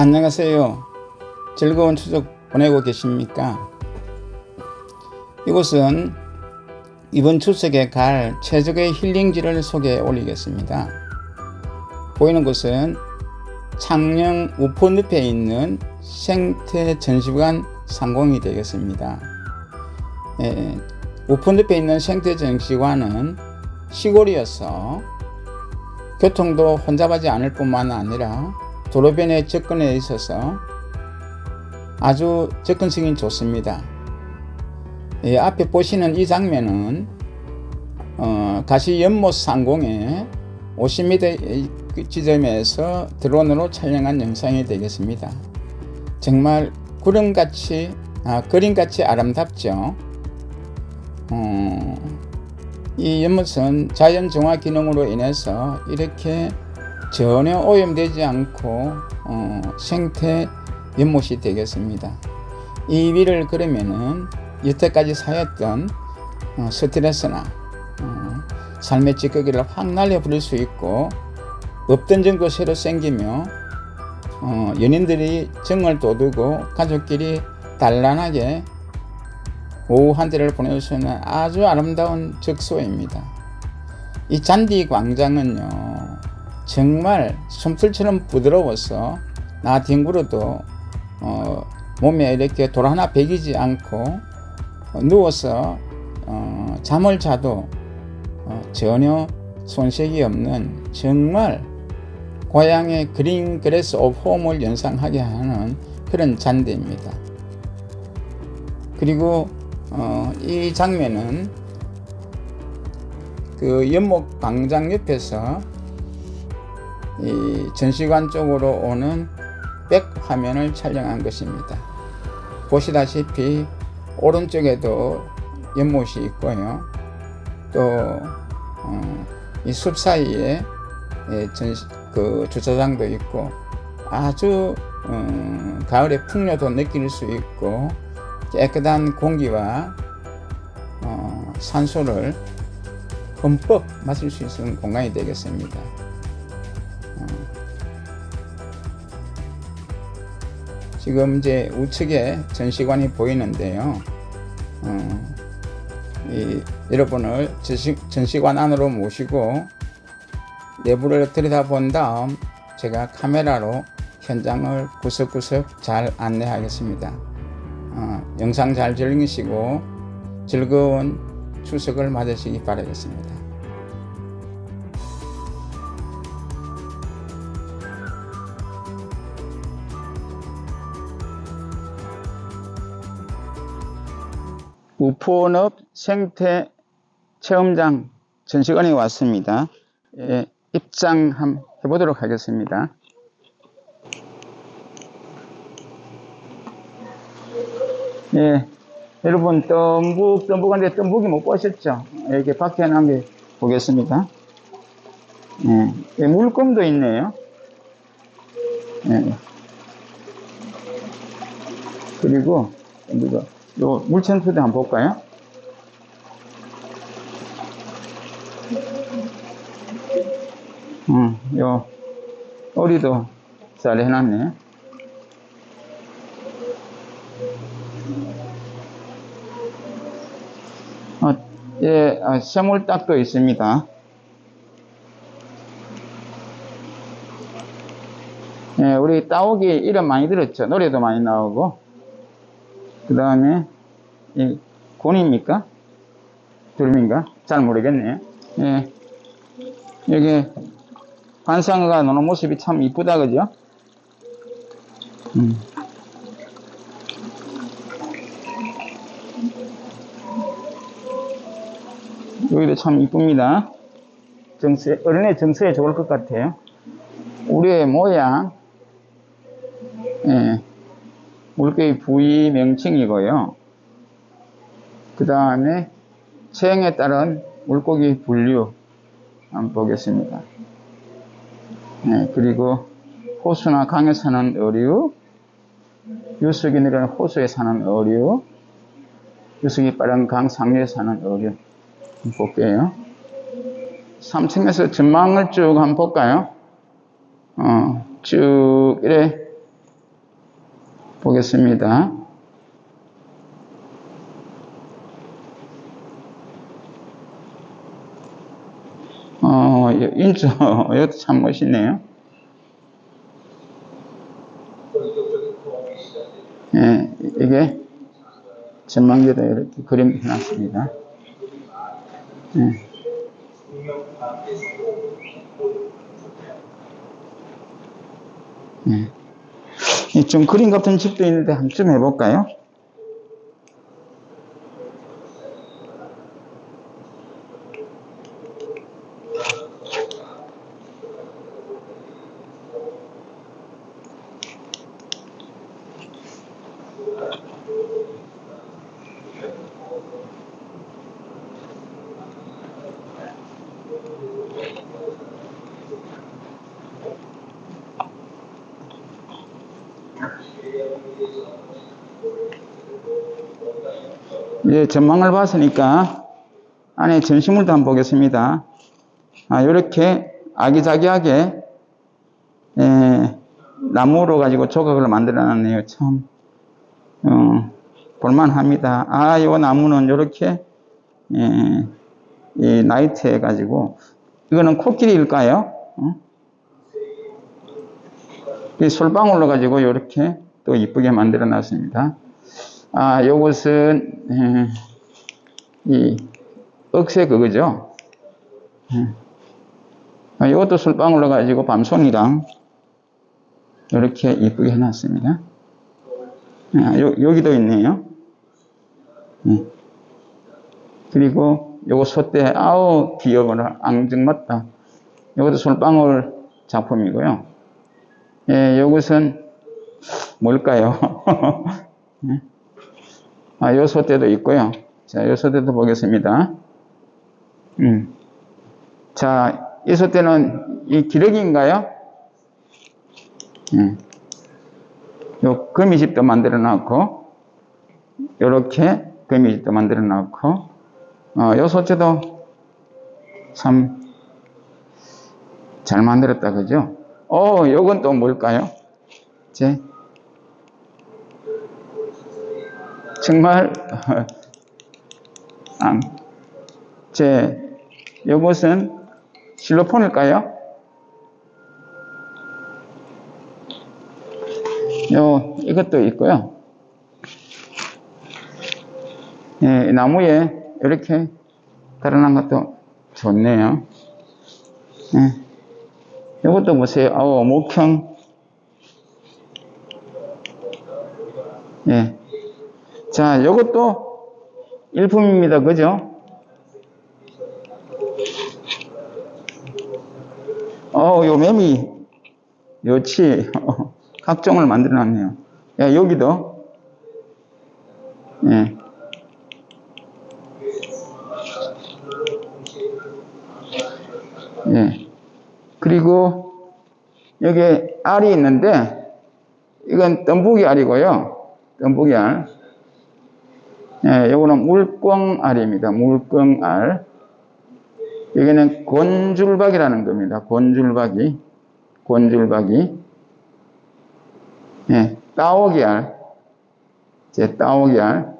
안녕하세요. 즐거운 추석 보내고 계십니까? 이곳은 이번 추석에 갈 최적의 힐링지를 소개해 올리겠습니다. 보이는 곳은 창녕 우포 늪에 있는 생태 전시관 상공이 되겠습니다. 예, 우포 늪에 있는 생태 전시관은 시골이어서 교통도 혼잡하지 않을 뿐만 아니라 도로변에 접근에 있어서 아주 접근성이 좋습니다. 예, 앞에 보시는 이 장면은 어, 가시 연못 상공에 50m 지점에서 드론으로 촬영한 영상이 되겠습니다. 정말 구름같이 아, 그림같이 아름답죠. 어, 이 연못은 자연 정화 기능으로 인해서 이렇게 전혀 오염되지 않고 어, 생태 연못이 되겠습니다. 이 위를 그러면은 여태까지 쌓였던 어, 스트레스나 어, 삶의 찌꺼기를 확 날려버릴 수 있고 없던 정도 새로 생기며 어, 연인들이 정을 돋우고 가족끼리 단란하게 오후 한 대를 보낼 수 있는 아주 아름다운 적소입니다. 이 잔디 광장은요, 정말 솜털처럼 부드러워서 나 뒹굴어도 어, 몸에 이렇게 돌 하나 베기지 않고 어, 누워서 어, 잠을 자도 어, 전혀 손색이 없는 정말 고향의 그린 그레스 오브 홈을 연상하게 하는 그런 잔디입니다. 그리고 어, 이 장면은 그 연목 광장 옆에서 이 전시관 쪽으로 오는 백 화면을 촬영한 것입니다. 보시다시피 오른쪽에도 연못이 있고요. 또이숲 사이에 예, 전시, 그 주차장도 있고 아주 음, 가을의 풍요도 느낄 수 있고 깨끗한 공기와 어, 산소를 흠뻑 마실 수 있는 공간이 되겠습니다. 지금 이제 우측에 전시관이 보이는데요. 어, 이, 여러분을 전시, 전시관 안으로 모시고 내부를 들여다본 다음 제가 카메라로 현장을 구석구석 잘 안내하겠습니다. 어, 영상 잘 즐기시고 즐거운 추석을 맞으시기 바라겠습니다. 우포늪 생태 체험장 전시관에 왔습니다. 예, 입장 한번 해보도록 하겠습니다. 예, 여러분 덤북 덤북한데 덤북이 못 보셨죠? 이렇게 밖에 한게 보겠습니다. 예, 예, 물검도 있네요. 예. 그리고 우리가 요 물천수도 한번 볼까요? 음, 요 오리도 잘 해놨네. 어, 예, 아, 쇠물딱도 있습니다. 예, 우리 따오기 이름 많이 들었죠? 노래도 많이 나오고. 그 다음에, 이, 곤입니까? 둘민가? 잘 모르겠네. 예. 여기, 관상어가 노는 모습이 참 이쁘다, 그죠? 음. 여기도 참 이쁩니다. 정수에, 어린애 정수에 좋을 것 같아요. 우리의 모양, 예, 물고기 부위 명칭이고요. 그 다음에 체형에 따른 물고기 분류 한번 보겠습니다. 예, 그리고 호수나 강에 사는 어류, 느린 호수에 사는 어류, 유속이 빠른 강 상류에 사는 어류 한번 볼게요. 3층에서 전망을 쭉 한번 볼까요? 어, 쭉 이래 보겠습니다. 어, 인조, 이것도 참 멋있네요. 예, 이게 전망대도 이렇게 그림 해놨습니다. 예. 예. 좀 그림 같은 집도 있는데 한번 해볼까요? 이제 전망을 봤으니까 안에 전시물도 한번 보겠습니다. 아, 이렇게 아기자기하게 에, 나무로 가지고 조각을 만들어 놨네요. 참 어, 볼만합니다. 아, 이 나무는 이렇게 나이트 해가지고 이거는 코끼리일까요? 어? 이 솔방울로 가지고 이렇게 또 이쁘게 만들어 놨습니다. 아, 요것은, 에, 이, 억새 그거죠. 에. 아, 이것도 술방울로 가지고 밤송이랑 이렇게 이쁘게 해놨습니다. 아, 요, 여기도 있네요. 예. 그리고 요거 소대, 아우, 귀여워라. 앙증맞다. 요것도 솔방울 작품이고요. 예, 요것은 뭘까요? 예. 아, 요 소대도 있고요. 자, 요 소대도 보겠습니다. 음. 자, 이 소대는 이 기러기인가요? 음. 요 거미집도 만들어 놨고, 요렇게 거미집도 만들어 놨고, 어, 요 소대도 참 잘 만들었다, 그죠? 어, 요건 또 뭘까요? 제, 정말 아, 제 이것은 실로폰일까요? 요 이것도 있고요. 예, 나무에 이렇게 달아난 것도 좋네요. 예, 이것도 보세요. 아우 목형. 예. 자, 이것도 일품입니다. 그죠? 어, 요 매미, 요치, 각종을 만들어 놨네요. 야, 여기도, 예. 예. 그리고, 여기 알이 있는데, 이건 덤부기 알이고요. 덤부기 알. 예, 요거는 물꽁 알입니다. 물꽁 알. 여기는 곤줄박이라는 겁니다. 곤줄박이. 곤줄박이. 예, 따오기 알. 제 따오기 알.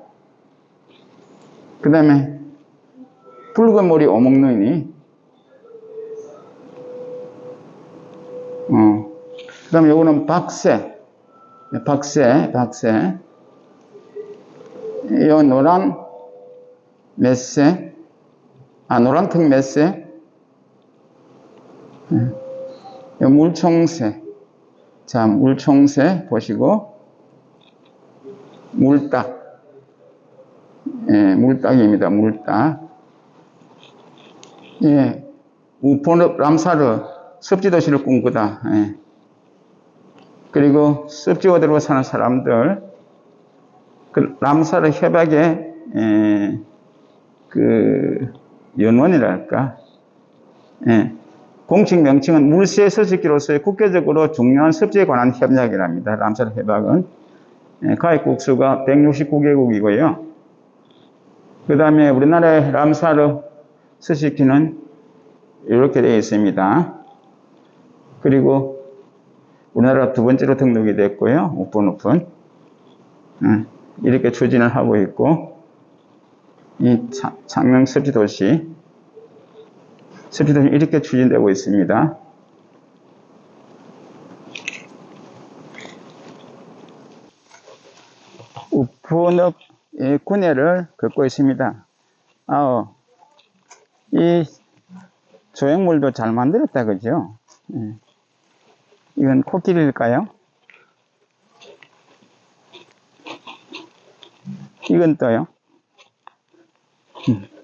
그 다음에 붉은 머리 오목눈이. 어. 그 다음에 요거는 박새. 예, 박새, 박새. 이 노란 메세, 아, 노란색 메세, 이 물총새. 자, 물총새 보시고, 물딱. 예, 물딱입니다. 물딱. 예, 우포르 람사르 습지도시를 꿈꾸다. 예. 그리고 습지어대로 사는 사람들, 그 람사르 협약의 에, 그 연원이랄까. 예. 공식 명칭은 물세 서식기로서의 국제적으로 중요한 섭지에 관한 협약이랍니다. 람사르 협약은 예, 가입국 수가 169개국이고요. 그 다음에 우리나라의 람사르 서식기는 이렇게 되어 있습니다. 그리고 우리나라 두 번째로 등록이 됐고요. 오픈 오픈. 음, 이렇게 추진을 하고 있고, 이 차- 창릉 스리도시, 스리도시 이렇게 추진되고 있습니다. 이 군해를 걷고 있습니다. 아우, 이 조형물도 잘 만들었다, 그죠? 예. 이건 코끼리일까요? 이건 또요? 음.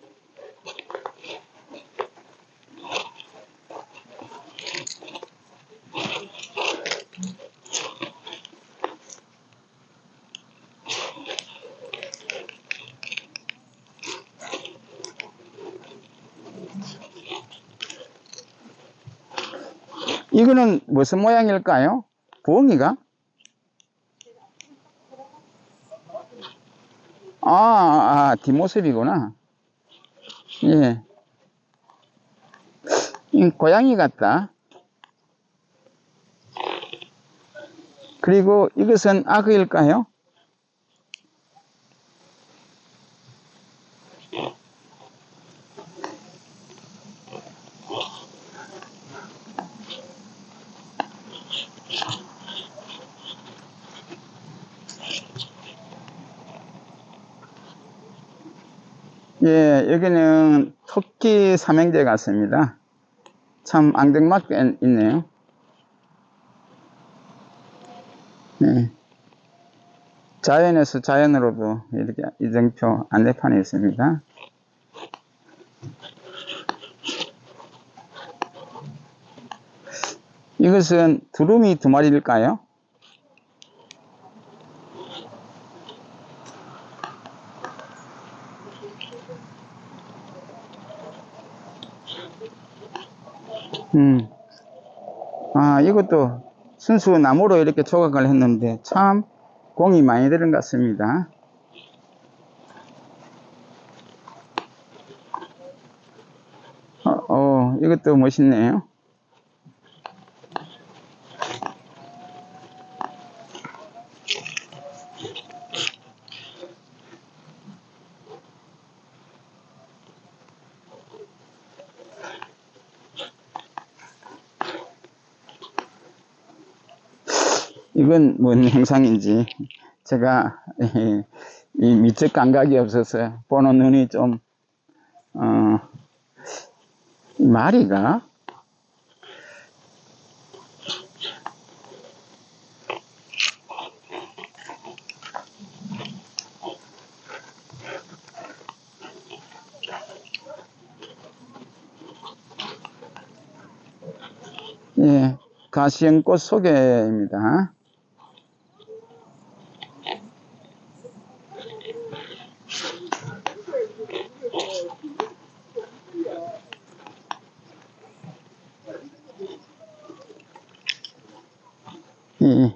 이거는 무슨 모양일까요? 부엉이가? 아, 아, 뒷모습이구나. 예. 이 고양이 같다. 그리고 이것은 악어일까요? 예, 여기는 토끼 삼형제 같습니다. 참 앙증맞게 있네요. 예. 자연에서 자연으로도 이렇게 이정표 안내판이 있습니다. 이것은 두루미 두 마리일까요? 음. 아, 이것도 순수 나무로 이렇게 조각을 했는데 참 공이 많이 들은 것 같습니다. 어, 어, 이것도 멋있네요. 이건 뭔 행상인지 제가 이 미적 감각이 없어서 보는 눈이 좀 어, 이 마리가 예, 가시연꽃 소개입니다. 이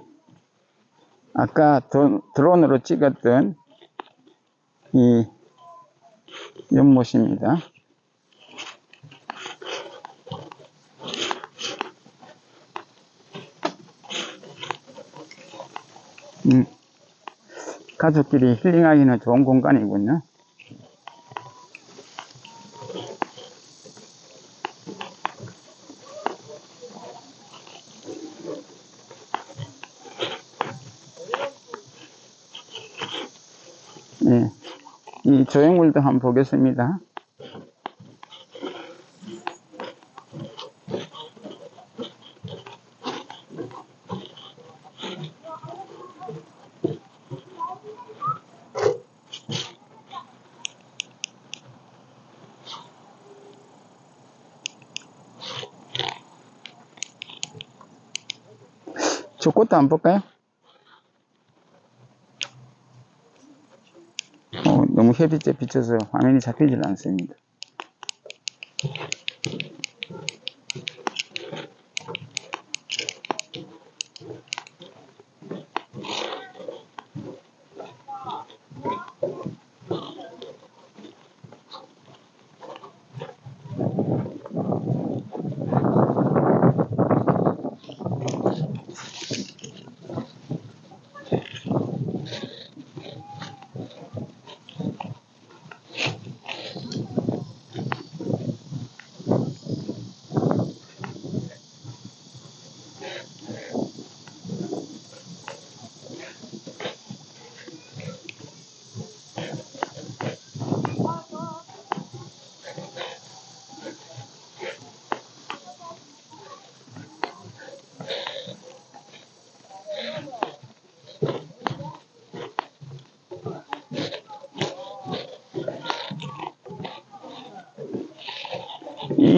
아까 드- 드론으로 찍었던 이 연못입니다. 음, 가족끼리 힐링하기는 좋은 공간이군요. 예, 이 조형물도 한번 보겠습니다. 저 꽃도 안 볼까요? 햇빛에 비쳐서 화면이 잡히질 않습니다.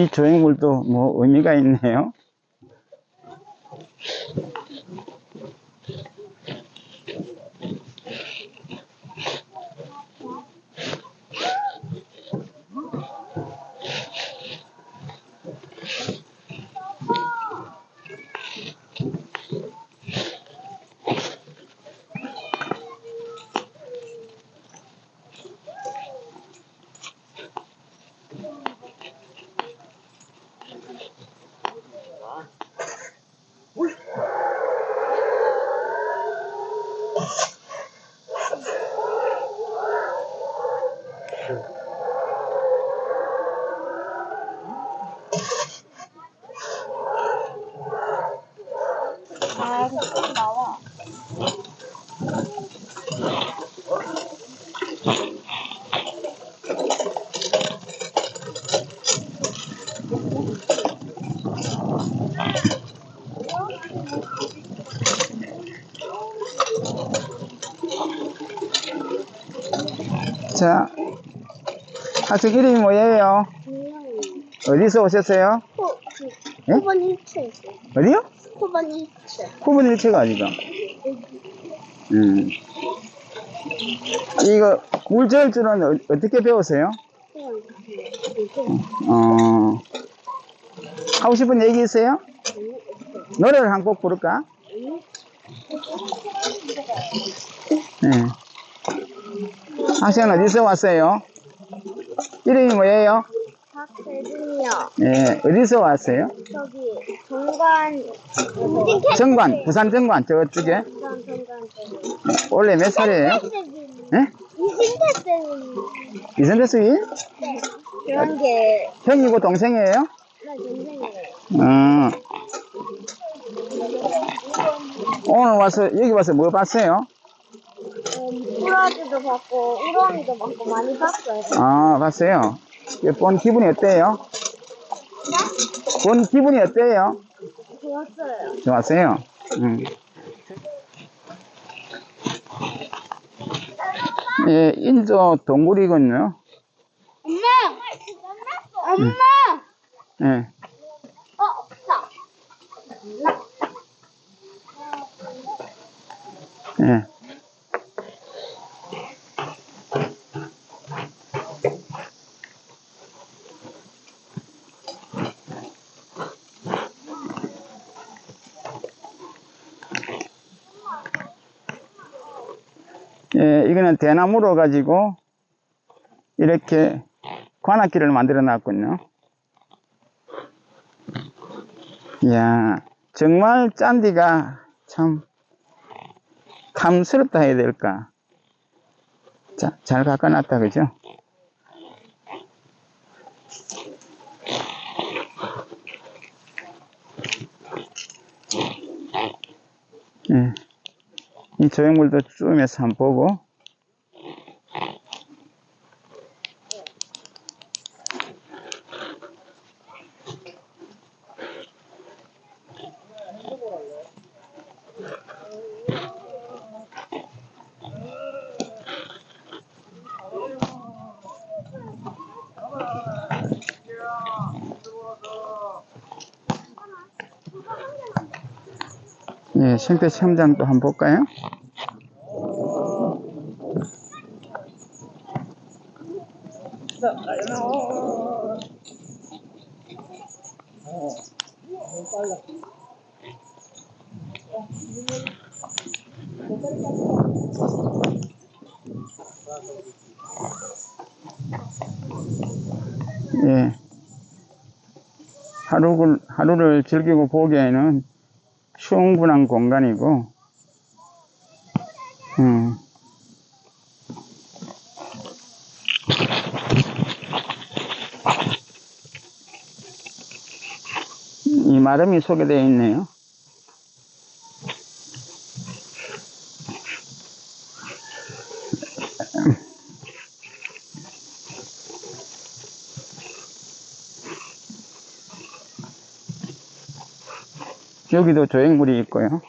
이 조형물도 뭐 의미가 있네요. 학생 이름이 뭐예요? 어디서 오셨어요? 호, 예? 호번 1층. 어디요? 호번 1층. 구분 일체가 어디가? 음. 이거 물질 줄은 어, 어떻게 배우세요? 어, 하고 싶은 얘기 있어요? 노래를 한 곡 부를까? 네. 학생은 어디서 왔어요? 이름이 뭐예요? 박세준이요. 예, 어디서 왔어요? 저기 정관 정관, 부산 정관, 저쪽에. 부산 정관 쪽에. 원래 몇 살이에요? 예? 이진태 때문에 이선대? 네. 그런 게 형이고 동생이에요? 나 동생이에요. 어. 오늘 와서, 여기 와서 뭐 봤어요? 음, 프라드도 받고 우렁이도 받고 많이 봤어요. 아, 봤어요. 이본 기분이 어때요? 본 기분이 어때요? 좋았어요. 좋았어요. 음. 예, 인도 동굴이군요. 엄마! 엄마! 예. 어, 없다. 예. 예, 이거는 대나무로 가지고 이렇게 관악길을 만들어 놨군요. 이야, 정말 짠디가 참 감스럽다 해야 될까. 자, 잘 깎아놨다, 그죠? 예. 이 조형물도 쯤에서 한번 보고. 예, 생태 체험장도 한번 볼까요? 예. 하루를, 하루를 즐기고 보기에는 충분한 공간이고, 음. 이 마름이 소개되어 있네요. 여기도 조형물이 있고요.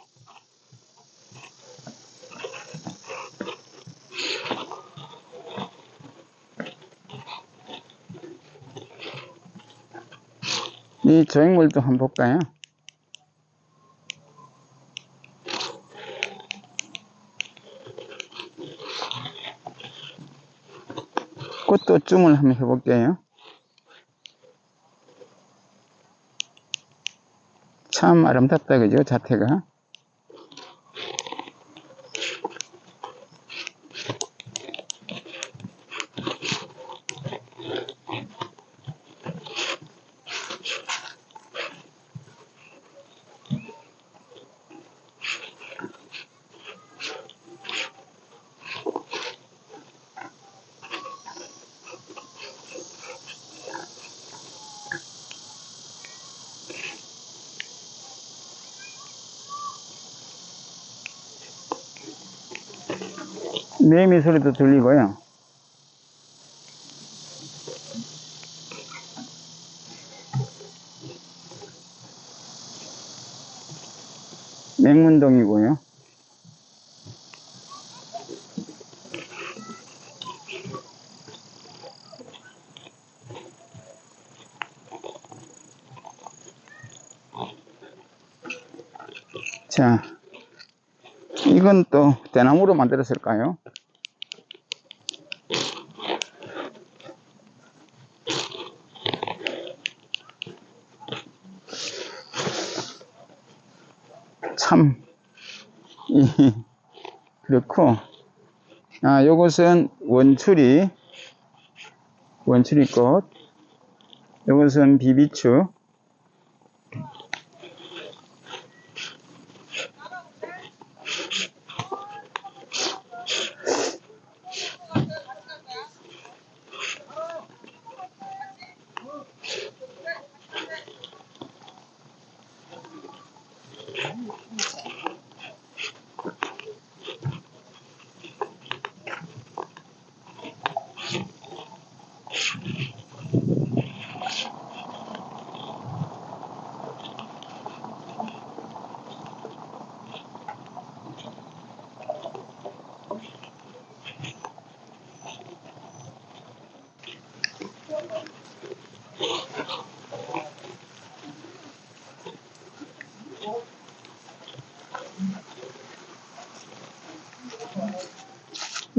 이 조형물도 한번 볼까요? 꽃도 줌을 한번 해볼게요. 참 아름답다, 그죠? 자태가. 매미 소리도 들리고요. 맹문동이고요. 자, 이건 또 대나무로 만들었을까요? 참, 이, 그렇고, 아, 요것은 원추리, 원추리꽃, 요것은 비비추,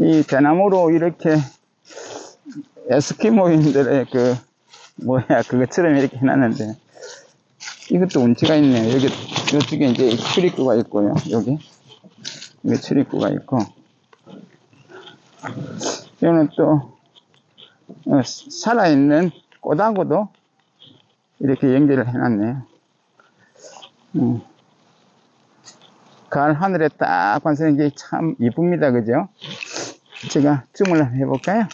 이 대나무로 이렇게 에스키모인들의 그 뭐야 그것처럼 이렇게 해놨는데 이것도 운치가 있네요. 여기 이쪽에 이제 출입구가 있고요. 여기 여기 출입구가 있고 이거는 또 어, 살아있는 꽃하고도 이렇게 연결을 해놨네요. 음. 가을 하늘에 딱 반사는 게참 이쁩니다. 그죠? 제가 줌을 한번 해볼까요?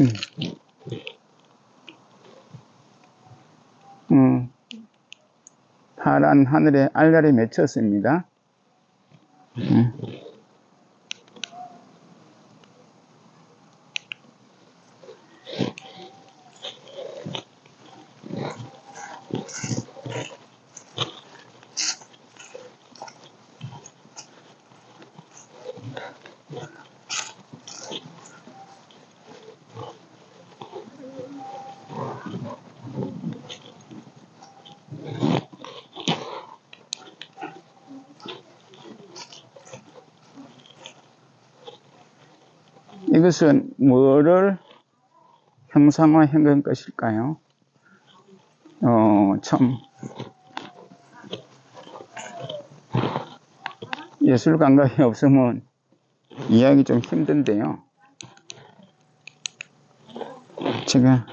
음. 음. 파란 하늘에 알갈이 맺혔습니다. 음. 이것은 뭐를 형상화한 건 것일까요? 어, 참. 예술 감각이 없으면 이해하기 좀 힘든데요. 제가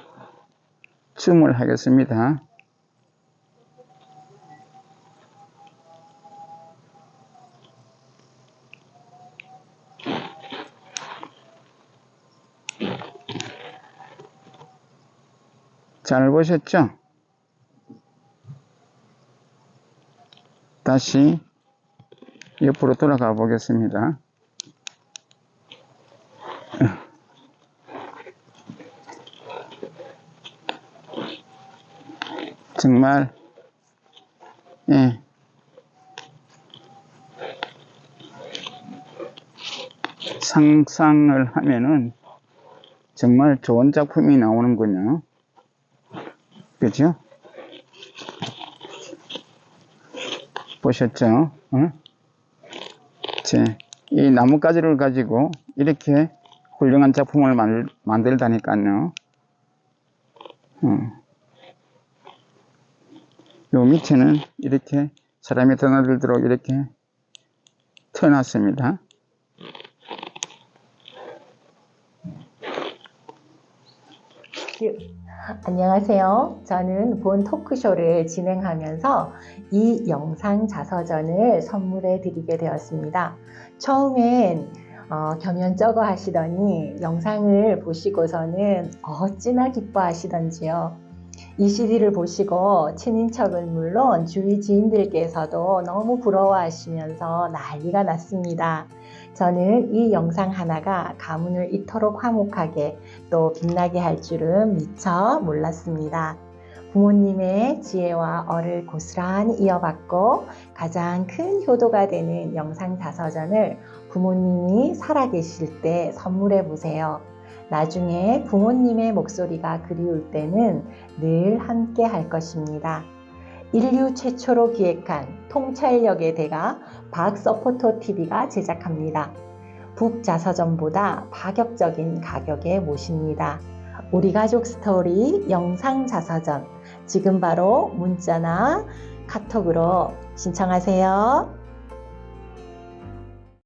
춤을 하겠습니다. 잘 보셨죠? 다시 옆으로 돌아가 보겠습니다. 정말, 예. 상상을 하면은 정말 좋은 작품이 나오는군요. 그죠? 보셨죠? 응? 제, 이 나뭇가지를 가지고 이렇게 훌륭한 작품을 만, 만들다니까요. 응. 요 밑에는 이렇게 사람이 드나들도록 이렇게 터놨습니다. 안녕하세요. 저는 본 토크쇼를 진행하면서 이 영상 자서전을 선물해 드리게 되었습니다. 처음엔 어, 겸연쩍어 하시더니 영상을 보시고서는 어찌나 기뻐하시던지요. 이 CD를 보시고 친인척은 물론 주위 지인들께서도 너무 부러워하시면서 난리가 났습니다. 저는 이 영상 하나가 가문을 이토록 화목하게 또 빛나게 할 줄은 미처 몰랐습니다. 부모님의 지혜와 어를 고스란히 이어받고 가장 큰 효도가 되는 영상 자서전을 부모님이 살아계실 때 선물해 보세요. 나중에 부모님의 목소리가 그리울 때는 늘 함께 할 것입니다. 인류 최초로 기획한 통찰력의 대가 박서포터 TV가 제작합니다. 북자서전보다 파격적인 가격에 모십니다. 우리 가족 스토리 영상 자서전 지금 바로 문자나 카톡으로 신청하세요.